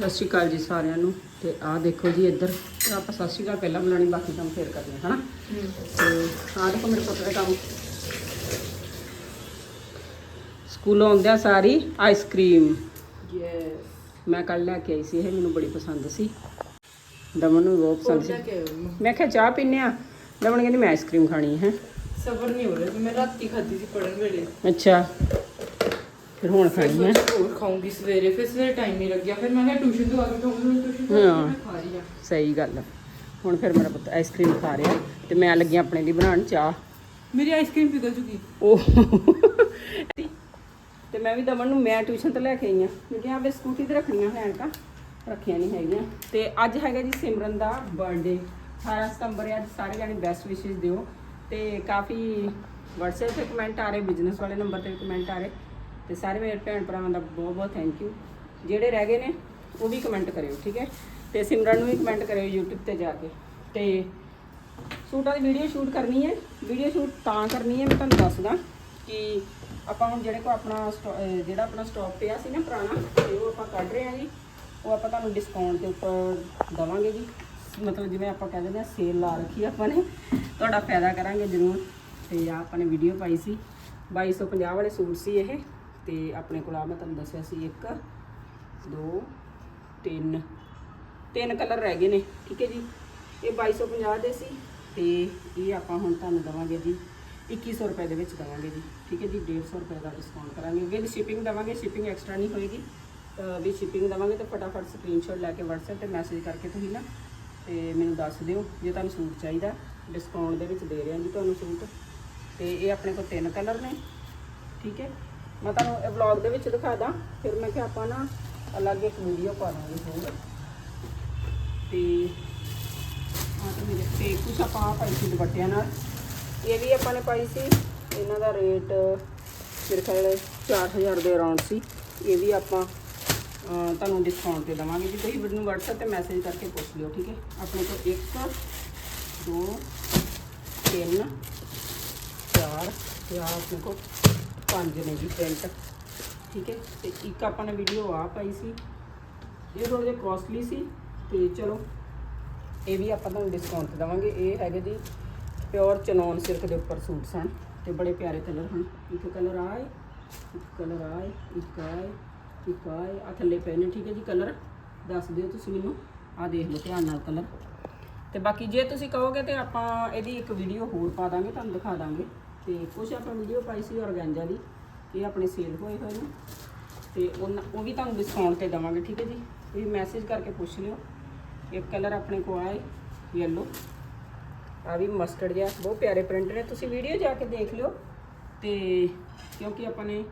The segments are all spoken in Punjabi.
ਸਤਿ ਸ਼੍ਰੀ ਅਕਾਲ ਜੀ ਸਾਰਿਆਂ ਨੂੰ। ਤੇ ਆਹ ਦੇਖੋ ਜੀ ਇੱਧਰ ਆਪਾਂ ਸਤਿ ਸ਼੍ਰੀ ਅਕਾਲ ਪਹਿਲਾਂ ਬੁਲਾਣੀ ਬਾਕੀ ਕੰਮ ਫੇਰ ਕਰਦੇ ਹਾਂ ਹਨਾ? ਤੇ ਆਹ ਦੇਖੋ ਮੇਰੇ ਪੁੱਤ ਦੇ ਕੰਮ। ਸਕੂਲੋਂ ਆਉਂਦਿਆਂ ਸਾਰੀ ਆਈਸਕ੍ਰੀਮ ਯੈਸ ਮੈਂ ਕੱਲ ਲੈ ਕੇ ਆਈ ਸੀ ਇਹ ਮੈਨੂੰ ਬੜੀ ਪਸੰਦ ਸੀ। ਦਮਨ ਨੂੰ ਬਹੁਤ ਪਸੰਦ ਸੀ। ਮੈਂ ਕਿਹਾ ਚਾਹ ਪੀਨੇ ਆ। ਦਮਨ ਕਹਿੰਦੀ ਮੈਂ ਆਈਸਕ੍ਰੀਮ ਖਾਣੀ ਹੈ। ਸਬਰ ਨਹੀਂ ਹੋ ਰਿਹਾ ਮੈਂ ਰਾਤੀ ਖਾਧੀ ਸੀ ਪੜਨ ਵੇਲੇ। ਅੱਛਾ। ਫਿਰ ਹੁਣ ਖਾਣੀ ਹੈ ਹੋਰ ਖਾਉਂਗੀ ਸਵੇਰੇ ਫਿਰ ਸਵੇਰੇ ਟਾਈਮ ਨਹੀਂ ਲੱਗਿਆ। ਫਿਰ ਮੈਂ ਕਿਹਾ ਟਿਊਸ਼ਨ ਤੋਂ ਆ ਕੇ ਟਿਊਸ਼ਨ ਤੋਂ ਆ ਹਾਂ। ਕੇ ਮੈਂ ਖਾ ਰਹੀ ਆ। ਸਹੀ ਗੱਲ ਆ। ਹੁਣ ਫਿਰ ਮੇਰਾ ਪੁੱਤ ਆਈਸਕ੍ਰੀਮ ਖਾ ਰਿਹਾ ਤੇ ਮੈਂ ਲੱਗੀ ਆਪਣੇ ਲਈ ਬਣਾਉਣ ਚਾਹ। ਮੇਰੀ ਆਈਸਕ੍ਰੀਮ ਪਿਘਲ ਚੁੱਕੀ। ਉਹ ਤੇ ਮੈਂ ਵੀ ਦਮਨ ਨੂੰ ਮੈਂ ਟਿਊਸ਼ਨ ਤੇ ਲੈ ਕੇ ਆਈ ਆ। ਕਿਉਂਕਿ ਆਪੇ ਸਕੂਟੀ ਤੇ ਰੱਖਣੀਆਂ ਹੈ ਤਾਂ ਰੱਖੀਆਂ ਨਹੀਂ ਹੈਗੀਆਂ। ਤੇ ਅੱਜ ਹੈਗਾ ਜੀ ਸਿਮਰਨ ਦਾ ਬਰਥਡੇ 18 ਸਤੰਬਰ ਹੈ ਅੱਜ ਸਾਰੇ ਜਾਣੇ ਬੈਸਟ ਵਿਸ਼ੇਸ ਦਿਓ। ਤੇ ਕਾਫੀ WhatsApp ਤੇ ਕਮੈਂਟ ਆ ਰਹੇ ਬਿਜ਼ਨਸ ਵਾਲੇ ਨੰਬਰ ਤੇ ਵੀ ਕਮੈਂਟ ਆ ਰਹੇ। ਤੇ ਸਾਰੇ ਮੇਰੇ ਭੈਣ ਭਰਾਵਾਂ ਦਾ ਬਹੁਤ ਬਹੁਤ ਥੈਂਕ ਯੂ ਜਿਹੜੇ ਰਹਿ ਗਏ ਨੇ, ਉਹ ਵੀ ਕਮੈਂਟ ਕਰਿਓ, ਠੀਕ ਹੈ? ਤੇ ਸਿਮਰਨ ਨੂੰ ਵੀ ਕਮੈਂਟ ਕਰਿਓ YouTube ਤੇ ਜਾ ਕੇ। ਤੇ ਸੂਟਾਂ ਦੀ ਵੀਡੀਓ ਸ਼ੂਟ ਕਰਨੀ ਹੈ। ਵੀਡੀਓ ਸ਼ੂਟ ਤਾਂ ਕਰਨੀ ਹੈ, ਮੈਂ ਤੁਹਾਨੂੰ ਦੱਸਦਾ ਕਿ ਆਪਾਂ ਹੁਣ ਜਿਹੜੇ ਕੋ ਆਪਣਾ ਸਟਾ- ਜਿਹੜਾ ਆਪਣਾ ਸਟਾਕ ਪਿਆ ਸੀ ਨਾ ਪੁਰਾਣਾ, ਤੇ ਉਹ ਆਪਾਂ ਕੱਢ ਰਹੇ ਹਾਂ ਜੀ। ਉਹ ਆਪਾਂ ਤੁਹਾਨੂੰ ਡਿਸਕਾਊਂਟ ਦੇ ਉੱਪਰ ਦਵਾਂਗੇ ਜੀ। ਮਤਲਬ ਜਿਵੇਂ ਆਪਾਂ ਕਹਿ ਦਿੰਦੇ ਆ ਸੇਲ ਲਾ ਰੱਖੀ ਆਪਾਂ ਨੇ। ਤੁਹਾਡਾ ਫਾਇਦਾ ਕਰਾਂਗੇ ਜ਼ਰੂਰ। ਤੇ ਆ ਆਪਾਂ ਨੇ ਵੀਡੀਓ ਪਾਈ ਸੀ। 2250 ਵਾਲੇ ਸੂਟ ਸੀ ਇਹ। ਤੇ ਆਪਣੇ ਕੋਲ ਆ, ਮੈਂ ਤੁਹਾਨੂੰ ਦੱਸਿਆ ਸੀ ਇੱਕ, ਦੋ, ਤਿੰਨ। ਤਿੰਨ ਕਲਰ ਰਹਿ ਗਏ ਨੇ, ਠੀਕ ਹੈ ਜੀ? ਇਹ 2250 ਦੇ ਸੀ ਤੇ ਇਹ ਆਪਾਂ ਹੁਣ ਤੁਹਾਨੂੰ ਦਵਾਂਗੇ ਜੀ 2100 ਰੁਪਏ ਦੇ ਵਿੱਚ ਦਵਾਂਗੇ ਜੀ, ਠੀਕ ਹੈ ਜੀ? 150 ਰੁਪਏ ਦਾ ਡਿਸਕਾਊਂਟ ਕਰਾਂਗੇ। ਵਿਦ ਸ਼ਿਪਿੰਗ ਦਵਾਂਗੇ ਸ਼ਿਪਿੰਗ ਐਕਸਟਰਾ ਨਹੀਂ ਹੋਏਗੀ। ਵੀ ਸ਼ਿਪਿੰਗ ਦਵਾਂਗੇ ਤਾਂ ਫਟਾਫਟ ਸਕਰੀਨਸ਼ਾਟ ਲੈ ਕੇ WhatsApp ਤੇ ਮੈਸੇਜ ਕਰਕੇ ਤੁਸੀਂ ਨਾ, ਤੇ ਮੈਨੂੰ ਦੱਸ ਦਿਓ ਜੇ ਤੁਹਾਨੂੰ ਸੂਟ ਚਾਹੀਦਾ। ਡਿਸਕਾਊਂਟ ਦੇ ਵਿੱਚ ਦੇ ਰਹੇ ਹਾਂ ਜੀ ਤੁਹਾਨੂੰ ਸੂਟ। ਤੇ ਇਹ ਆਪਣੇ ਕੋਲ ਤਿੰਨ ਕਲਰ ਨੇ, ਠੀਕ ਹੈ? ਮੈਂ ਤੁਹਾਨੂੰ ਇਹ ਵਲੌਗ ਦੇ ਵਿੱਚ ਦਿਖਾ ਦਾਂ, ਫਿਰ ਮੈਂ ਕਿਹਾ ਆਪਾਂ ਨਾ ਅਲੱਗ ਇੱਕ ਵੀਡੀਓ ਪਾ ਦਾਂਗੇ ਹੋਰ। ਤੇ ਆ ਤਾਂ ਮੇਰੇ ਤੇ ਕੁਛ ਆਪਾਂ ਪਾਈ ਸੀ ਦੁਪੱਟਿਆਂ ਨਾਲ। ਇਹ ਵੀ ਆਪਾਂ ਨੇ ਪਾਈ ਸੀ। ਇਹਨਾਂ ਦਾ ਰੇਟ ਮੇਰੇ ਖਿਆਲ 4000 ਦੇ ਅਰਾਊਂਡ ਸੀ। ਇਹ ਵੀ ਆਪਾਂ ਤੁਹਾਨੂੰ ਡਿਸਕਾਊਂਟ ਤੇ ਦੇਵਾਂਗੇ ਜੀ ਤੁਸੀਂ ਮੈਨੂੰ WhatsApp ਤੇ ਮੈਸੇਜ ਕਰਕੇ ਪੁੱਛ ਲਿਓ, ਠੀਕ ਹੈ? ਆਪਣੇ ਕੋਲ 1 2 3 ਚਾਰ ਤੇ ਆਹ ਆਪਣੇ ਕੋਲ ਪੰਜ ਨੇ ਜੀ ਪ੍ਰਿੰਟ ਠੀਕ ਹੈ? ਤੇ ਇੱਕ ਆਪਾਂ ਨੇ ਵੀਡੀਓ ਆ ਪਾਈ ਸੀ। ਇਹ ਥੋੜਾ ਜਿਹਾ ਕੋਸਟਲੀ ਸੀ। ਤੇ ਚਲੋ, ਇਹ ਵੀ ਆਪਾਂ ਤੁਹਾਨੂੰ ਡਿਸਕਾਊਂਟ ਤੇ ਦੇਵਾਂਗੇ। ਇਹ ਹੈਗੇ ਜੀ ਪਿਓਰ ਚਨੌਨ ਸਿਲਕ ਦੇ ਉੱਪਰ ਸੂਟ ਸਨ। ਤੇ ਬੜੇ ਪਿਆਰੇ ਕਲਰ ਹਨ। ਇੱਕ ਕਲਰ ਆਏ ਇੱਕ ਕਲਰ ਆਏ ਇੱਕ ਆਏ ਇੱਕ ਆਏ ਆ ਥੱਲੇ ਪਏ ਨੇ, ਠੀਕ ਹੈ ਜੀ ਕਲਰ ਦੱਸ ਦਿਓ ਤੁਸੀਂ ਮੈਨੂੰ। ਆ ਦੇਖ ਲਓ, ਧਿਆਨ ਨਾਲ ਕਲਰ ਤੇ ਬਾਕੀ ਜੇ ਤੁਸੀਂ ਕਹੋਗੇ ਤੇ ਆਪਾਂ ਇਹਦੀ ਇੱਕ ਵੀਡੀਓ ਹੋਰ ਪਾ ਦਾਂਗੇ, ਤੁਹਾਨੂੰ ਦਿਖਾ ਦਾਂਗੇ। ਤੇ ਕੁਝ ਆਪਾਂ ਵੀਡੀਓ ਪਾਈ ਸੀ ਔਰਗੈਂਜਾ ਦੀ ਇਹ ਆਪਣੇ ਸੇਲ ਹੋਏ ਹੋਏ ਨੇ। ਤੇ ਉਹਨਾਂ- ਉਹ ਵੀ ਤੁਹਾਨੂੰ ਡਿਸਕਾਊਂਟ ਤੇ ਦੇਵਾਂਗੇ, ਠੀਕ ਹੈ ਜੀ? ਤੁਸੀਂ ਮੈਸੇਜ ਕਰਕੇ ਪੁੱਛ ਲਿਓ। ਇੱਕ ਕਲਰ ਆਪਣੇ ਕੋਲ ਆਏ ਯੈਲੋ ਆ ਵੀ ਮਸਟਰਡ ਜਿਹਾ, ਬਹੁਤ ਪਿਆਰੇ ਪ੍ਰਿੰਟ ਨੇ। ਤੁਸੀਂ ਵੀਡੀਓ ਜਾ ਕੇ ਦੇਖ ਲਿਓ। ਤੇ ਕਿਉਂਕਿ ਆਪਾਂ ਨੇ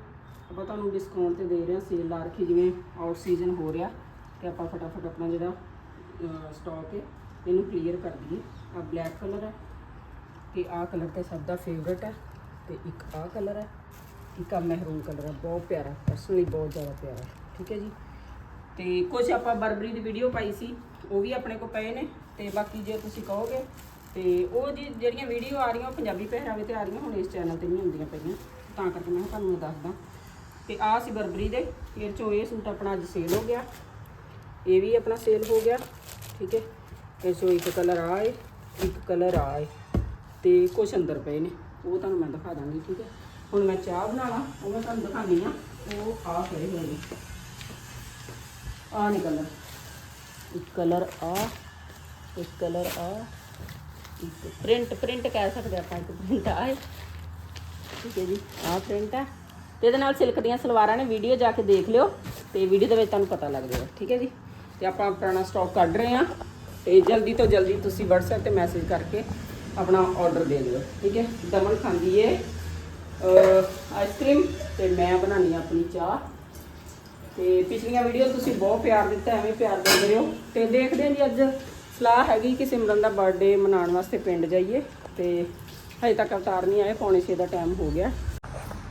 ਆਪਾਂ ਤੁਹਾਨੂੰ ਡਿਸਕਾਊਂਟ ਤੇ ਦੇ ਰਹੇ ਹਾਂ ਸੇਲ ਲਾ ਰੱਖੀ, ਜਿਵੇਂ ਆਊਟ ਸੀਜ਼ਨ ਹੋ ਰਿਹਾ। ਤੇ ਆਪਾਂ ਫਟਾਫਟ ਆਪਣਾ ਜਿਹੜਾ ਸਟਾਕ ਹੈ, ਇਹਨੂੰ ਕਲੀਅਰ ਕਰ ਦਈਏ। ਆ ਬਲੈਕ ਕਲਰ ਹੈ। ਕਿ ਆਹ ਕਲਰ ਤਾਂ ਸਭ ਦਾ ਫੇਵਰਟ ਹੈ ਤੇ ਇੱਕ ਆਹ ਕਲਰ ਹੈ। ਇੱਕ ਆ ਮਹਿਰੂਨ ਕਲਰ ਹੈ, ਬਹੁਤ ਪਿਆਰਾ ਪਰਸਨਲੀ ਬਹੁਤ ਜ਼ਿਆਦਾ ਪਿਆਰਾ, ਠੀਕ ਹੈ ਜੀ। ਤੇ ਕੁਝ ਆਪਾਂ ਬਰਬਰੀ ਦੀ ਵੀਡੀਓ ਪਾਈ ਸੀ, ਉਹ ਵੀ ਆਪਣੇ ਕੋਲ ਪਏ ਨੇ, ਤੇ ਬਾਕੀ ਜੇ ਤੁਸੀਂ ਕਹੋਗੇ, ਤੇ ਉਹ ਜੀ ਜਿਹੜੀਆਂ ਵੀਡੀਓ ਆ ਰਹੀਆਂ, ਉਹ ਪੰਜਾਬੀ ਪਹਿਰਾਵੇ ਤੇ ਆ ਰਹੀਆਂ, ਹੁਣ ਇਸ ਚੈਨਲ ਤੇ ਨਹੀਂ ਹੁੰਦੀਆਂ ਪਈਆਂ, ਤਾਂ ਕਰਕੇ ਮੈਂ ਤੁਹਾਨੂੰ ਮੈਂ ਦੱਸਦਾ। ਤੇ ਆਹ ਸੀ ਬਰਬਰੀ ਦੇ ਇਹ ਚੋਂ ਇਹ ਸੂਟ ਆਪਣਾ ਅੱਜ ਸੇਲ ਹੋ ਗਿਆ, ਇਹ ਵੀ ਆਪਣਾ ਸੇਲ ਹੋ ਗਿਆ, ਠੀਕ ਹੈ। ਇਹ ਚੋਂ ਇੱਕ ਕਲਰ ਆਏ ਇੱਕ ਕਲਰ ਆਏ ਤੇ ਕੁਝ ਅੰਦਰ ਪਏ ਨੇ, ਉਹ ਤੁਹਾਨੂੰ ਮੈਂ ਦਿਖਾ ਦਾਂਗੀ, ਠੀਕ ਹੈ? ਹੁਣ ਮੈਂ ਚਾਹ ਬਣਾਣਾ ਉਹ ਮੈਂ ਤੁਹਾਨੂੰ ਦਿਖਾਣੀ ਆ, ਉਹ ਆ ਪਏ ਹੋਏ ਨੇ। ਆ ਨਹੀਂ ਕਲਰ ਇੱਕ ਕਲਰ ਆ ਇੱਕ ਕਲਰ ਆ ਇੱਕ ਪ੍ਰਿੰਟ ਪ੍ਰਿੰਟ ਕਹਿ ਸਕਦੇ ਆਪਾਂ, ਇੱਕ ਪ੍ਰਿੰਟ ਆ ਠੀਕ ਹੈ ਜੀ ਆ ਪ੍ਰਿੰਟ ਆ ਤੇ ਇਹਦੇ ਨਾਲ ਸਿਲਕ ਦੀਆਂ ਸਲਵਾਰਾਂ ਨੇ ਵੀਡੀਓ ਜਾ ਕੇ ਦੇਖ ਲਿਓ, ਤੇ ਵੀਡੀਓ ਦੇ ਵਿੱਚ ਤੁਹਾਨੂੰ ਪਤਾ ਲੱਗ ਜਾਏਗਾ, ਠੀਕ ਹੈ ਜੀ? ਤੇ ਆਪਾਂ ਪੁਰਾਣਾ ਸਟਾਕ ਕੱਢ ਰਹੇ ਹਾਂ, ਤੇ ਜਲਦੀ ਤੋਂ ਜਲਦੀ ਤੁਸੀਂ WhatsApp ਤੇ ਮੈਸੇਜ ਕਰਕੇ ਆਪਣਾ ਆਰਡਰ ਦੇ ਦਿਓ, ਠੀਕ ਹੈ? ਦਮਨ ਖਾਂਦੀ ਏ ਆਈਸਕ੍ਰੀਮ ਤੇ ਮੈਂ ਬਣਾਉਣੀ ਆ ਆਪਣੀ ਚਾਹ। ਤੇ ਪਿਛਲੀਆਂ ਵੀਡੀਓ ਤੁਸੀਂ ਬਹੁਤ ਪਿਆਰ ਦਿੱਤਾ, ਐਵੇਂ ਪਿਆਰ ਦਿੰਦੇ ਹੋ ਤੇ ਦੇਖਦੇ ਹਾਂ ਜੀ ਅੱਜ ਸਲਾਹ ਹੈਗੀ ਕਿ ਸਿਮਰਨ ਦਾ ਬਰਥਡੇ ਮਨਾਉਣ ਵਾਸਤੇ ਪਿੰਡ ਜਾਈਏ। ਤੇ ਹਜੇ ਤੱਕ ਅਵਤਾਰ ਨਹੀਂ ਆਏ, ਪੌਣੇ 6 ਦਾ ਟਾਈਮ ਹੋ ਗਿਆ।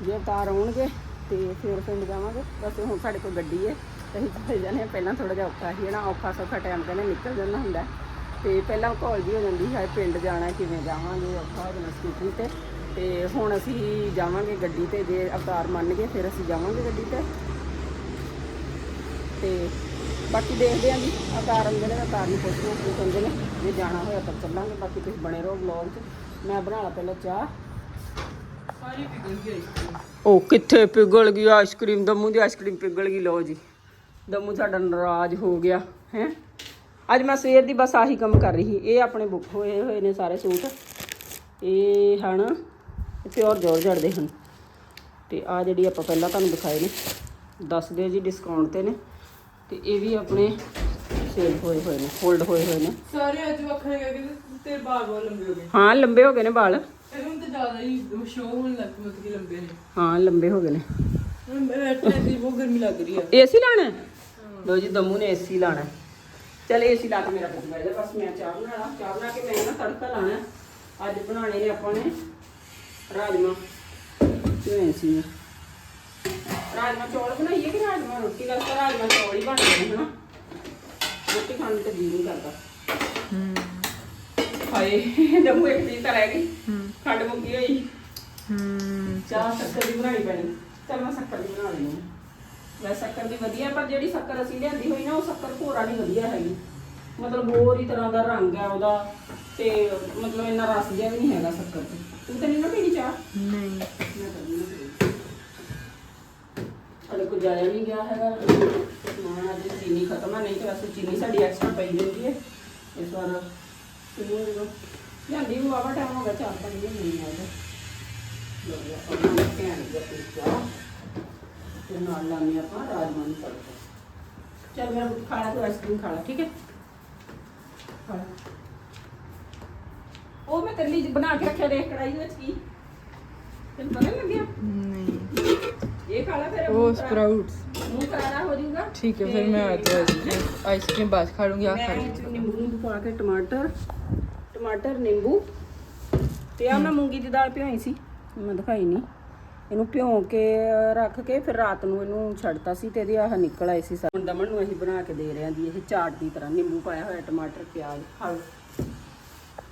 ਜੇ ਅਵਤਾਰ ਆਉਣਗੇ, ਤੇ ਫਿਰ ਪਿੰਡ ਜਾਵਾਂਗੇ। ਬਸ ਹੁਣ ਸਾਡੇ ਕੋਲ ਗੱਡੀ ਹੈ ਤੇ ਅਸੀਂ ਚਲੇ ਜਾਂਦੇ ਹਾਂ ਪਹਿਲਾਂ ਥੋੜਾ ਜਿਹਾ ਔਖਾ ਸੀ ਨਾ ਔਖਾ ਸੌਖਾ ਟਾਈਮ ਕਹਿੰਦੇ ਨਿਕਲ ਜਾਂਦਾ ਹੁੰਦਾ। ਤੇ ਪਹਿਲਾਂ ਘੋਲ ਜੀ ਹੋ ਜਾਂਦੀ ਹੈ ਪਿੰਡ ਜਾਣਾ ਕਿਵੇਂ ਜਾਵਾਂਗੇ ਔਖਾ ਹੋ ਜਾਣਾ ਸਕੂਟਰੀ ਤੇ। ਤੇ ਹੁਣ ਅਸੀਂ ਜਾਵਾਂਗੇ ਗੱਡੀ ਤੇ ਜੇ ਅਵਤਾਰ ਮੰਨ ਗਏ ਫਿਰ ਅਸੀਂ ਜਾਵਾਂਗੇ ਗੱਡੀ ਤੇ। ਤੇ ਬਾਕੀ ਦੇਖਦੇ ਆਂ ਜੀ ਕਾਰਨ ਜਿਹੜੇ ਆ ਕਾਰਨ ਪੁੱਛਦੇ ਹਾਂ ਕੀ ਕਹਿੰਦੇ ਨੇ ਜੇ ਜਾਣਾ ਹੋਇਆ ਤਾਂ ਚੱਲਾਂਗੇ ਬਾਕੀ ਤੁਸੀਂ ਬਣੇ ਰਹੋ ਵਲੌਗ 'ਚ। ਮੈਂ ਬਣਾ ਲਾ ਪਹਿਲਾਂ ਚਾਹ। ਸਾਰੀ ਪਿਘਲ ਗਈ ਆਈਸਕ੍ਰੀਮ ਉਹ ਕਿੱਥੇ ਪਿਗਲ ਗਈ ਆਈਸਕ੍ਰੀਮ ਦਮੂ ਦੀ ਆਈਸਕ੍ਰੀਮ ਪਿਗਲ ਗਈ ਲਓ ਜੀ। ਦਮੂ ਸਾਡਾ ਨਾਰਾਜ਼ ਹੋ ਗਿਆ ਹੈ? ਅੱਜ ਮੈਂ ਸਵੇਰ ਦੀ ਬਸ ਆਹੀ ਕੰਮ ਕਰ ਰਹੀ ਸੀ। ਇਹ ਆਪਣੇ ਬੁੱਕ ਹੋਏ ਹੋਏ ਨੇ ਸਾਰੇ ਸੂਟ। ਇਹ ਹਨ ਪਿਓਰ ਜੋਰਜਟ ਦੇ ਹਨ। ਤੇ ਆ ਜਿਹੜੀ ਆਪਾਂ ਪਹਿਲਾਂ ਤੁਹਾਨੂੰ ਦਿਖਾਏ ਨੇ ਦੱਸ ਦਿਓ ਜੀ ਡਿਸਕਾਊਂਟ ਤੇ ਨੇ। ਤੇ ਇਹ ਵੀ ਆਪਣੇ ਸੇਲ ਹੋਏ ਹੋਏ ਨੇ ਹੋਲਡ ਹੋਏ ਹੋਏ ਨੇ। ਸਾਰੇ ਅੱਜ ਵੱਖਰੇ ਕਰਕੇ ਤੇਰੇ ਬਾਲ ਬਹੁਤ ਲੰਬੇ ਹੋ ਗਏ। ਹਾਂ ਲੰਬੇ ਹੋ ਗਏ ਨੇ ਵਾਲ ਇਹਨੂੰ ਤਾਂ ਜ਼ਿਆਦਾ ਹੀ ਸ਼ੋਅ ਹੋਣ ਲੱਗ ਮਤਲਬ ਕਿ ਲੰਬੇ ਨੇ। ਹਾਂ ਲੰਬੇ ਹੋ ਗਏ ਨੇ। ਮੈਂ ਬੈਠੇ ਸੀ ਬਹੁਤ ਗਰਮੀ ਲੱਗ ਰਹੀ ਆ। ਏਸੀ ਲਾਣਾ? ਲਓ ਜੀ ਦਮੂ ਨੇ ਏਸੀ ਲਾਣਾ। ਚੱਲ ਏਸੀ ਲਾ ਕੇ ਮੇਰਾ ਪੁੱਤ ਬੈਠ ਜਾ ਬਸ ਮੈਂ ਚਾਹ ਬਣਾ ਲਾ ਚਾਹ ਬਣਾ ਕੇ ਮੈਂ ਨਾ ਤੜਕਾ ਲਾਣਾ ਹੈ। ਅੱਜ ਬਣਾਣੇ ਨੇ ਆਪਾਂ ਨੇ ਰਾਜਮਾ ਕਿਵੇਂ ਸੀ ਰਾਜਮਾ ਚੌਲ ਬਣਾਈਏ ਕਿ ਰਾਜਮਾ ਰੋਟੀ? ਦਾ ਤਾਂ ਰਾਜਮਾ ਚੌਲ ਹੀ ਬਣਦੇ ਨੇ ਹਨਾ? ਰੋਟੀ ਖਾਣ ਨੂੰ ਤਾਂ ਜੀ ਨਹੀਂ ਕਰਦਾ। ਹਾਏ ਦਮੂ ਇੱਕ ਚੀਜ਼ ਤਾਂ ਰਹਿ ਗਈ। ਖੰਡ ਮੁੱਕੀ ਹੋਈ। ਹੂੰ। ਚਾਹ ਸ਼ੱਕਰ ਦੀ ਬਣਾਣੀ ਪੈਣੀ। ਚੱਲ ਮੈਂ ਸ਼ੱਕਰ ਦੀ ਬਣਾ ਲੈਣੀ ਵੈ ਸ਼ੱਕਰ ਦੀ ਵਧੀਆ ਪਰ ਜਿਹੜੀ ਸ਼ੱਕਰ ਅਸੀਂ ਲਿਆਂਦੀ ਹੋਈ ਨਾ ਉਹ ਸ਼ੱਕਰ ਭੋਰਾ ਨਹੀਂ ਵਧੀਆ ਹੈਗੀ। ਮਤਲਬ ਹੋਰ ਹੀ ਤਰ੍ਹਾਂ ਦਾ ਰੰਗ ਹੈ ਉਹਦਾ ਤੇ ਮਤਲਬ ਇੰਨਾ ਰਸ ਜਿਹਾ ਵੀ ਨਹੀਂ ਹੈਗਾ ਸ਼ੱਕਰ 'ਚ ਤੂੰ ਤਾਂ ਨਹੀਂ ਨਾ ਪੀਣੀ ਚਾਹ? ਨਹੀਂ। ਮੈਂ ਤਾਂ ਨਹੀਂ ਪੀਣੀ। ਅਲੇ ਕੋ ਜਾਇਆ ਨਹੀਂ ਗਿਆ ਹੈਗਾ। ਨਾ ਅੱਜ ਚੀਨੀ ਖਤਮ ਹੈ ਨਹੀਂ ਤਾਂ ਵੈਸੇ ਚੀਨੀ ਸਾਡੀ ਐਕਸਟਰਾ ਪਈ ਰਹਿੰਦੀ ਹੈ। ਇਸ ਵਾਰ ਕਿੰਨੀ ਹੋ ਜਾਂਦੀ ਉਹ ਆਵਾ ਟਾਈਮ ਹੋ ਗਿਆ ਚਾਰ ਪੰਜ ਦਿਨ ਨਹੀਂ ਆਇਆ ਲੋਕ ਆਪਾਂ ਨੂੰ ਕਹਿਣ ਦੇ ਤੇ ਨਾਲ ਲਾਉਂਦੇ ਆਪਾਂ ਰਾਜਮਾ ਨੂੰ ਤੜਕਾ। ਚੱਲ ਮੇਰਾ ਪੁੱਤ ਖਾ ਲਾ ਤੂੰ ਆਈਸਕ੍ਰੀਮ ਖਾ ਲਾ ਠੀਕ ਹੈ? ਖਾ ਲਾ। ਉਹ ਮੈਂ ਲਈ ਬਣਾ ਕੇ ਰੱਖਿਆ ਦੇਖ ਕੜਾਈ ਦੇ ਵਿੱਚ ਕੀ। ਤੈਨੂੰ ਪਤਾ ਨੀ ਲੱਗਿਆ? ਨਹੀਂ। ਇਹ ਖਾ ਲਾ ਫਿਰ ਉਹ ਮੂੰਹ ਖਰਾ- ਮੂੰਹ ਕਰਾਰਾ ਹੋ ਜਾਊਗਾ। ਠੀਕ ਹੈ ਫਿਰ ਮੈਂ ਅੱਜ ਆਈਸਕ੍ਰੀਮ ਬਾਅਦ ਖਾ ਲੂੰਗੀ ਆ ਮੈਂ ਖਾ ਵਿੱਚ ਨਿੰਬੂ ਨਿੰਬੂ ਪਾ ਕੇ ਟਮਾਟਰ ਟਮਾਟਰ ਨਿੰਬੂ। ਤੇ ਆ ਮੈਂ ਮੂੰਗੀ ਦੀ ਦਾਲ ਭਿਓਈ ਸੀ ਮੈਂ ਦਿਖਾਈ ਨਹੀਂ। ਇਹਨੂੰ ਭਿਉਂ ਕੇ ਰੱਖ ਕੇ ਫਿਰ ਰਾਤ ਨੂੰ ਇਹਨੂੰ ਛੱਡਤਾ ਸੀ ਤੇ ਇਹਦੀ ਆਹ ਨਿਕਲ ਆਈ ਸੀ ਹੁਣ ਦਮਨ ਨੂੰ ਅਸੀਂ ਬਣਾ ਕੇ ਦੇ ਰਹੇ ਹਾਂ ਜੀ ਇਹ ਚਾਟ ਦੀ ਤਰ੍ਹਾਂ ਨਿੰਬੂ ਪਾਇਆ ਹੋਇਆ ਟਮਾਟਰ ਪਿਆਜ਼ ਹਲ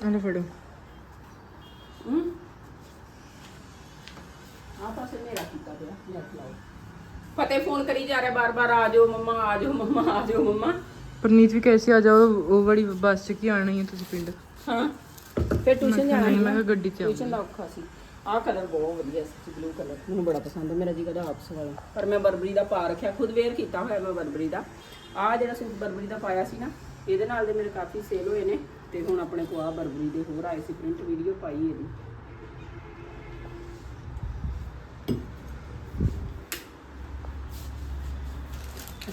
ਆਲੇ ਫੜੋ। ਹੂੰ? ਆ ਪਾਸੇ ਮੇਰਾ ਕੀਤਾ ਪਿਆ ਲੈ ਖਲਾਓ ਫਤਿਹ ਫੋਨ ਕਰੀ ਜਾ ਰਿਹਾ ਬਾਰ-ਬਾਰ ਆ ਜਾਓ ਮੰਮਾ ਆ ਜਾਓ ਮੰਮਾ ਆ ਜਾਓ ਮੰਮਾ। ਪਰਨੀਤ ਵੀ ਕੈਸੇ ਆ ਜਾਓ ਉਹ ਬੜੀ ਬੱਸ ਚ ਕੀ ਆਣਾ ਹੀ ਹੈ ਤੁਸੀਂ ਪਿੰਡ? ਹਾਂ। ਫਿਰ ਟਿਊਸ਼ਨ ਜਾਣਾ ਮੈਂ। ਕਿਹਾ ਗੱਡੀ ਚ ਟਿਊਸ਼ਨ ਦਾ ਔਖਾ ਸੀ। ਆਹ ਕਲਰ ਬਹੁਤ ਵਧੀਆ ਸੀ ਬਲੂ ਕਲਰ। ਮੈਨੂੰ ਬੜਾ ਪਸੰਦ ਹੈ ਮੇਰਾ ਜੀ ਕਦਾ ਆਪਸ ਵਾਲਾ ਪਰ ਮੈਂ ਬਰਬਰੀ ਦਾ ਪਾ ਰੱਖਿਆ, ਖੁਦ ਵੇਅਰ ਕੀਤਾ ਹੋਇਆ ਮੈਂ ਬਰਬਰੀ ਦਾ। ਆਹ ਜਿਹੜਾ ਸੂਟ ਬਰਬਰੀ ਦਾ ਪਾਇਆ ਸੀ ਨਾ, ਇਹਦੇ ਨਾਲ ਦੇ ਮੇਰੇ ਕਾਫੀ ਸੇਲ ਹੋਏ ਨੇ, ਤੇ ਹੁਣ ਆਪਣੇ ਕੋਲ ਆ ਬਰਬਰੀ ਦੇ ਹੋਰ ਆਏ ਸੀ ਪ੍ਰਿੰਟ ਵੀਡੀਓ ਪਾਈ ਇਹਦੀ।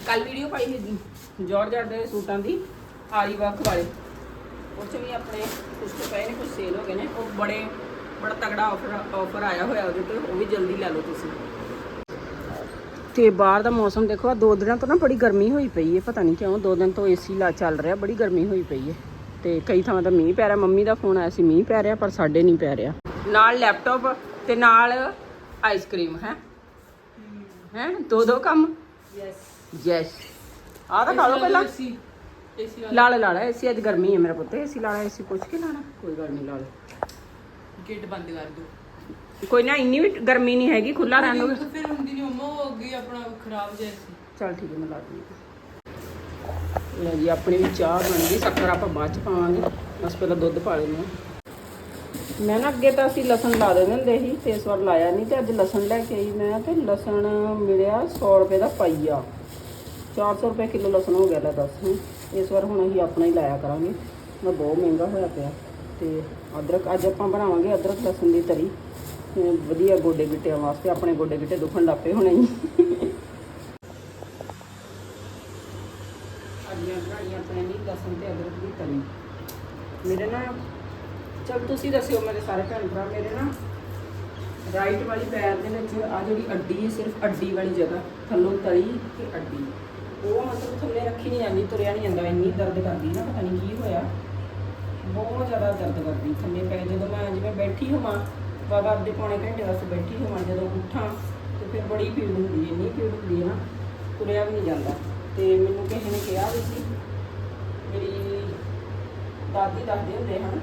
ਕੱਲ ਵੀਡੀਓ ਪਾਈ ਸੀ ਜਾਰਜਟ ਦੇ ਸੂਟਾਂ ਦੀ, ਆਰੀ ਵਰਕ ਵਾਲੇ। ਉਹ 'ਚ ਵੀ ਆਪਣੇ ਕੁਝ ਕੁ ਪਏ ਨੇ ਕੁਝ ਸੇਲ ਹੋ ਗਏ ਨੇ। ਉਹ ਬੜੇ ਬੜਾ ਤਗੜਾ ਆਫਰ ਆਫਰ ਆਇਆ ਹੋਇਆ ਉਹਦੇ ਤੇ ਉਹ ਵੀ ਜਲਦੀ ਲੈ ਲਓ ਤੁਸੀਂ। ਤੇ ਬਾਹਰ ਦਾ ਮੌਸਮ ਦੇਖੋ ਆ ਦੋ ਦਿਨਾਂ ਤੋਂ ਨਾ ਬੜੀ ਗਰਮੀ ਹੋਈ ਪਈ ਹੈ ਪਤਾ ਨਹੀਂ ਕਿਉਂ ਦੋ ਦਿਨ ਤੋਂ ਏਸੀ ਲਾ ਚੱਲ ਰਿਹਾ ਬੜੀ ਗਰਮੀ ਹੋਈ ਪਈ ਹੈ ਤੇ ਕਈ ਥਾਵਾਂ ਤਾਂ ਮੀਂਹ ਪੈ ਰਿਹਾ ਮੰਮੀ ਦਾ ਫੋਨ ਆਇਆ ਸੀ ਮੀਂਹ ਪੈ ਰਿਹਾ ਪਰ ਸਾਡੇ ਨਹੀਂ ਪੈ ਰਿਹਾ। ਨਾਲ ਲੈਪਟਾਪ ਤੇ ਨਾਲ ਆਈਸਕ੍ਰੀਮ ਹੈ? ਹੈ? ਦੋ ਦੋ ਕੰਮ? ਯੈਸ ਯੈਸ ਆ ਤਾਂ ਖਾ ਲਓ ਪਹਿਲਾਂ। ਏਸੀ ਏਸੀ ਲਾ ਲੈ ਲਾ ਲੈ ਏਸੀ ਅੱਜ ਗਰਮੀ ਹੈ ਮੇਰਾ ਪੁੱਤ ਏਸੀ ਲਾਣਾ ਏਸੀ ਪੁੱਛ ਕੇ ਲਾਣਾ। ਕੋਈ ਗੱਲ ਨਹੀਂ ਲਾ ਲੈ ਗੇਟ ਬੰਦ ਕਰ ਦੋ ਕੋਈ ਨਾ ਇੰਨੀ ਵੀ ਗਰਮੀ ਨਹੀਂ ਹੈਗੀ ਖੁੱਲਾ ਰਹਿਣ ਦੋ ਫਿਰ ਹੁੰਦੀ ਨਹੀਂ ਉਹ ਹੋ ਗਈ ਆਪਣਾ ਖਰਾਬ ਜੈਸੀ ਚਲ ਠੀਕ ਹੈ ਮੈਂ ਲਾ ਦਿੰਦੀ। ਲਓ ਜੀ ਆਪਣੀ ਵੀ ਚਾਹ ਬਣ ਗਈ ਸ਼ੱਕਰ ਆਪਾਂ ਬਾਅਦ ਚ ਪਾਵਾਂਗੇ। ਬਸ ਪਹਿਲਾਂ ਦੁੱਧ ਪਾ ਲੈਂਦੇ ਹਾਂ। ਮੈਂ ਨਾ ਅੱਗੇ ਤਾਂ ਅਸੀਂ ਲਸਣ ਲਾ ਦਿੰਦੇ ਹੁੰਦੇ ਸੀ ਤੇ ਇਸ ਵਾਰ ਲਾਇਆ ਨਹੀਂ ਤੇ ਅੱਜ ਲਸਣ ਲੈ ਕੇ ਆਈ ਮੈਂ ਤੇ ਲਸਣ ਮਿਲਿਆ 100 ਰੁਪਏ ਦਾ ਪਾਈਆ 400 ਰੁਪਏ ਕਿਲੋ ਲਸਣ ਹੋ ਗਿਆ ਲੈ ਦੱਸ। ਇਸ ਵਾਰ ਹੁਣ ਅਸੀਂ ਆਪਣਾ ਹੀ ਲਾਇਆ ਕਰਾਂਗੇ। ਮੈਂ ਬਹੁਤ ਮਹਿੰਗਾ ਹੋਇਆ ਪਿਆ। ਤੇ ਅਦਰਕ, ਅੱਜ ਆਪਾਂ ਬਣਾਵਾਂਗੇ ਅਦਰਕ, ਲਸਣ ਦੀ ਤਰੀ। ਵਧੀਆ ਗੋਡੇ ਗਿੱਟਿਆਂ ਵਾਸਤੇ, ਆਪਣੇ ਗੋਡੇ ਗਿੱਟੇ ਦੁਖਣ ਲੱਗ ਪਏ ਹੁਣੇ ਹੀ ਅੱਜ ਮੈਂ ਆਪਣੇ ਲਈ ਲਸਣ ਤੇ ਅਦਰਕ ਦੀ ਤਰੀ। ਮੇਰੇ ਨਾ, ਚਲ ਤੁਸੀਂ ਦੱਸਿਓ ਮੇਰੇ ਸਾਰੇ ਭੈਣ ਭਰਾ, ਮੇਰੇ ਨਾ ਰਾਈਟ ਵਾਲੀ ਪੈਰ ਦੇ ਵਿੱਚ ਆ ਜਿਹੜੀ ਅੱਡੀ ਹੈ, ਸਿਰਫ ਅੱਡੀ ਵਾਲੀ ਜਗ੍ਹਾ, ਥੱਲੋਂ ਤਲੀ ਤੇ ਅੱਡੀ। ਉਹ ਮਤਲਬ ਥੱਲੇ ਰੱਖੀ ਨਹੀਂ ਜਾਂਦੀ, ਤੁਰਿਆ ਨਹੀਂ ਜਾਂਦਾ, ਇੰਨੀ ਦਰਦ ਕਰਦੀ ਨਾ, ਪਤਾ ਨਹੀਂ ਕੀ ਹੋਇਆ। ਬਹੁਤ ਜ਼ਿਆਦਾ ਦਰਦ ਕਰਦੀ ਥੱਲੇ ਪੈ ਜਦੋਂ ਮੈਂ ਜਿਵੇਂ ਬੈਠੀ ਹੋਵਾਂ, ਬਾਬਾ ਅੱਧੇ ਪੌਣੇ ਘੰਟੇ ਵਾਸਤੇ ਬੈਠੀ ਹੋਵਾਂ, ਜਦੋਂ ਉੱਠਾਂ ਤੇ ਫਿਰ ਬੜੀ ਪੀੜ ਹੁੰਦੀ ਹੈ, ਇੰਨੀ ਪੀੜ ਹੁੰਦੀ ਹੈ ਨਾ, ਤੁਰਿਆ ਵੀ ਨਹੀਂ ਜਾਂਦਾ। ਤੇ ਮੈਨੂੰ ਕਿਸੇ ਨੇ ਕਿਹਾ ਵੀ ਸੀ, ਮੇਰੀ ਦਾਦੀ ਦੱਸਦੇ ਹੁੰਦੇ ਹਨ,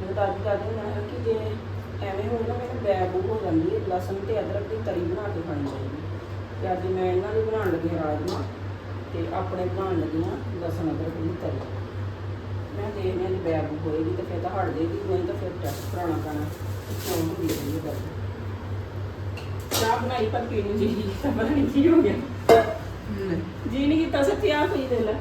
ਮੇਰੇ ਦਾਦੀ ਦੱਸਦੇ ਹੁੰਦੇ ਹਨ ਕਿ ਜੇ ਐਵੇਂ ਹੋਵੇ ਨਾ, ਮੈਨੂੰ ਬੈਗ ਹੋ ਜਾਂਦੀ ਹੈ, ਲਸਣ ਤੇ ਅਦਰਕ ਦੀ ਤਰੀ ਬਣਾ ਕੇ ਖਾਣੀ ਚਾਹੀਦੀ ਤੇ ਅੱਜ ਮੈਂ ਇਹਨਾਂ ਦੀ ਬਣਾਉਣ ਲੱਗੀ ਰਾਜਮਾ, ਤੇ ਆਪਣੇ ਬਣਾਉਣ ਲੱਗੀ ਲੱਗੀਆਂ ਲਸਣ ਅਦਰਕ ਦੀ ਤਰੀ। ਮੈਂ ਦੇਖਦੀ ਹਾਂ ਜੇ ਬੈਗ ਹੋਏਗੀ ਤਾਂ ਫਿਰ ਤਾਂ ਹਟ ਜਾਏਗੀ ਨਹੀਂ ਤਾਂ ਫਿਰ ਟੈਸਟ ਕਰਾਉਣਾ ਪੈਣਾ। ਕਿਉਂ ਹੁੰਦੀ ਹੈ ਇਹ ਗੱਲ? ਚਾਹ ਬਣਾਈ ਪਰ ਪੀਣੀ ਜੀ ਤਾਂ ਪਤਾ ਨਹੀਂ ਕੀ ਹੋ ਗਿਆ। ਜੀ ਨਹੀਂ ਕੀਤਾ ਸੱਚੀ ਆ ਪੀ ਦੇ ਲੈ।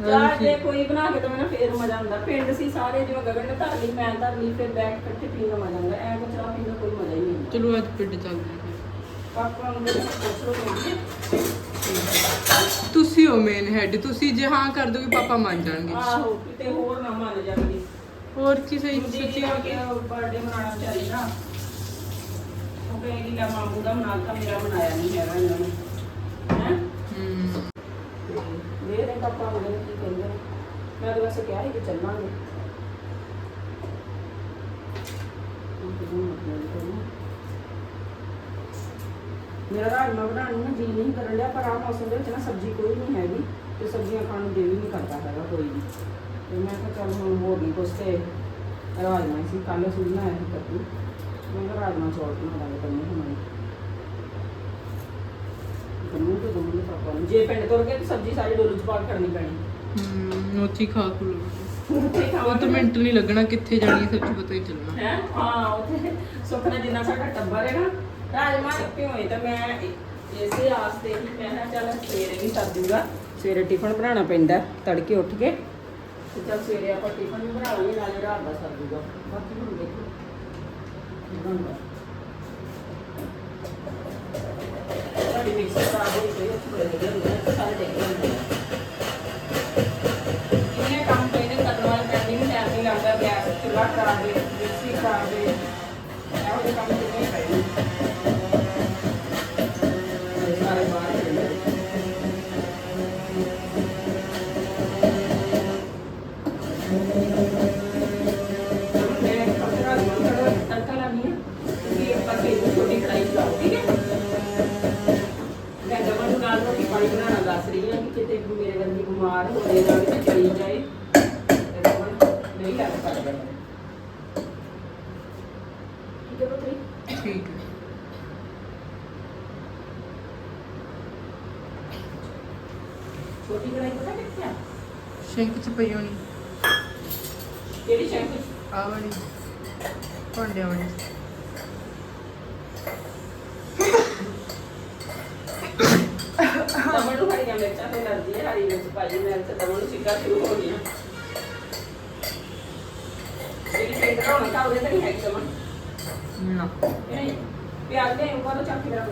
ਚਾਹ ਜੇ ਕੋਈ ਬਣਾ ਕੇ ਤਾਂ ਨਾ ਫੇਰ ਮਜ਼ਾ ਆਉਂਦਾ। ਪਿੰਡ ਸੀ ਸਾਰੇ ਜਿਵੇਂ ਗਗਨ ਨੇ ਧਰ ਲਈ ਮੈਂ ਧਰ ਲਈ ਫਿਰ ਬੈਠ ਇਕੱਠੇ ਪੀਣ ਦਾ ਮਜ਼ਾ ਆਉਂਦਾ। ਐ ਕੋ ਚਾਹ ਪੀਣ ਦਾ ਕੋਈ ਮਜ਼ਾ ਹੀ ਨਹੀਂ ਚਲੋ ਅੱਜ ਪਿੰਡ ਚੱਲਦੇ ਹਾਂ। ਪਾਪਾ ਨੂੰ ਪੁੱਛ ਲੋ ਕਿ ਤੁਸੀਂ ਹੋ ਮੇਨ ਹੈਡ ਤੁਸੀਂ ਜੇ ਹਾਂ ਕਰ ਦੋਗੇ ਪਾਪਾ ਮੰਨ ਜਾਣਗੇ। ਆਹੋ ਕਿਤੇ ਹੋਰ ਨਾ ਮੰਨ ਜਾਂਦੀ ਹੋਰ ਕੀ ਸਹੀ ਸੱਚੀ ਸੱਚੀ ਆ ਕਿ ਬਰਥਡੇ ਮਨਾਉਣਾ ਚਾਹੀਦਾ ਉਹ ਕਹੇਗੀ ਲੈ ਮਾਮੂ ਦਾ ਮਨਾ ਤਾਂ ਮੇਰਾ ਮਨਾਇਆ ਨਹੀਂ ਹੈਗਾ ਇਹਨਾਂ ਨੇ। ਹੈ? ਹੂੰ। ਮੇਰੇ ਪਾਪਾ ਮਗਰ ਕੀ ਕਹਿੰਦੇ? ਨੇ ਮੈਂ ਤਾਂ ਵੈਸੇ ਕਿਹਾ ਸੀ ਕਿ ਚੱਲਾਂਗੇ। ਹੁਣ ਕਿਦੋਂ ਮਤਲਬ ਕਰਨਾ? ਮੇਰਾ ਰਾਜਮਾ ਬਣਾਉਣ ਨੂੰ ਨਾ ਜੀ ਨਹੀਂ ਕਰਨ ਡਿਆ ਪਰ ਆਹ ਮੌਸਮ ਦੇ ਵਿੱਚ ਨਾ ਸਬਜ਼ੀ ਕੋਈ ਨਹੀਂ ਹੈਗੀ ਤੇ ਸਬਜ਼ੀਆਂ ਖਾਣ ਨੂੰ ਦਿਲ ਹੀ ਨਹੀਂ ਕਰਦਾ ਹੈਗਾ ਕੋਈ ਵੀ। ਤੇ ਮੈਂ ਕਿਹਾ ਚੱਲ ਹੁਣ ਹੋਰ ਨਹੀਂ ਕੁਛ ਤੇ ਰਾਜਮਾ ਸੀ ਕੱਲ ਅਸੀਂ ਬਣਾਇਆ ਸੀ ਕੱਦੂ। ਮੈਂ ਕਿਹਾ ਰਾਜਮਾ ਚੌਲ ਬਣਾ ਦਾਂਗੇ ਤੈਨੂੰ ਹੁਣ ਕੰਨੂ ਤੇ ਦੋਨੋਂ ਪਾਪਾ ਨੂੰ। ਜੇ ਪਿੰਡ ਤੁਰ ਗਏ ਤਾਂ ਸਬਜ਼ੀ ਸਾਰੀ ਡੋਲੂ ਚ ਪਾ ਕੇ ਖੜਨੀ ਪੈਣੀ। ਹੂੰ ਉੱਥੇ ਖਾ ਖੂ ਲਓ। ਉੱਥੇ ਉਹ ਤਾਂ ਮਿੰਟ ਨਹੀਂ ਲੱਗਣਾ ਕਿੱਥੇ ਜਾਣੀ ਸੱਚੀ ਪਤਾ ਹੀ ਚੱਲਣਾ। ਹੈ? ਉੱਥੇ ਸੁਪਨਾ ਜਿੰਨਾ ਸਾਡਾ ਟੱਬਰ ਹੈ ਨਾ ਰਾਜਮਾ ਰੱਖੇ ਤਾਂ ਮੈਂ ਇਸੇ ਆਸ ਤੇ ਹੀ ਮੈਂ ਕਿਹਾ ਚੱਲ ਸਵੇਰੇ ਵੀ ਸਰ ਦੂੰਗਾ। ਸਵੇਰੇ ਟਿਫਨ ਬਣਾਉਣਾ ਪੈਂਦਾ, ਤੜਕੇ ਉੱਠ ਕੇ। ਤੇ ਚੱਲ ਸਵੇਰੇ ਆਪਾਂ ਟਿਫਨ ਵੀ ਬਣਾ ਲਾਂਗੇ ਨਾਲੇ ਰਾਤ ਦਾ ਸਰ ਦੂੰਗਾ। ਬਾਕੀ ਹੁਣ ਦੇਖੋ ਕੀ ਬਣਦਾ। ਸਾਡੀ ਮਿਕਸਰ ਖਰਾਬ ਹੋਈ ਪਈ ਹੈ ਥੋੜੇ ਜਿਹੇ ਹੁੰਦੇ ਸਾਰੇ ਦੇਖ ਲੈਂਦੇ ਕਿੰਨੇ ਕੰਮ ਪਏ ਕਰਨ ਵਾਲੇ ਪੈਂਡਿੰਗ ਟਾਈਮ ਨਹੀਂ ਲੱਗਦਾ, ਗੈਸ ਚੁੱਲ੍ਹਾ ਖਰਾਬ ਹੈ ਪਈ ਹੋਣੀ। ਕਿਹੜੀ ਸ਼ੈਂਕ ਆ ਵਾਲੀ। ਭਾਂਡਿਆਂ ਵਾਲੀ। ਦਮਨ ਨੂੰ ਹਰੀਆਂ ਮਿਰਚਾਂ ਤੇ ਲੱਗਦੀ ਹੈ ਹਰੀ ਮਿਰਚ ਪਾਈ ਮੈਂ ਤੇ ਦਮਨ ਨੂੰ ਸਿੱਕਾ ਸ਼ੁਰੂ ਹੋ ਗਿਆ ਇਹ ਪਿੰਡ ਦਾ ਹੋਣਾ ਤਾਂ ਉਹਦੇ ਤੇ ਨਹੀਂ ਹੈ ਦਮਨ ਨਾ। ਨਹੀਂ ਪਿਆਜ਼ ਦੇ ਉੱਪਰ ਚੱਕ ਕੇ ਰੱਖ।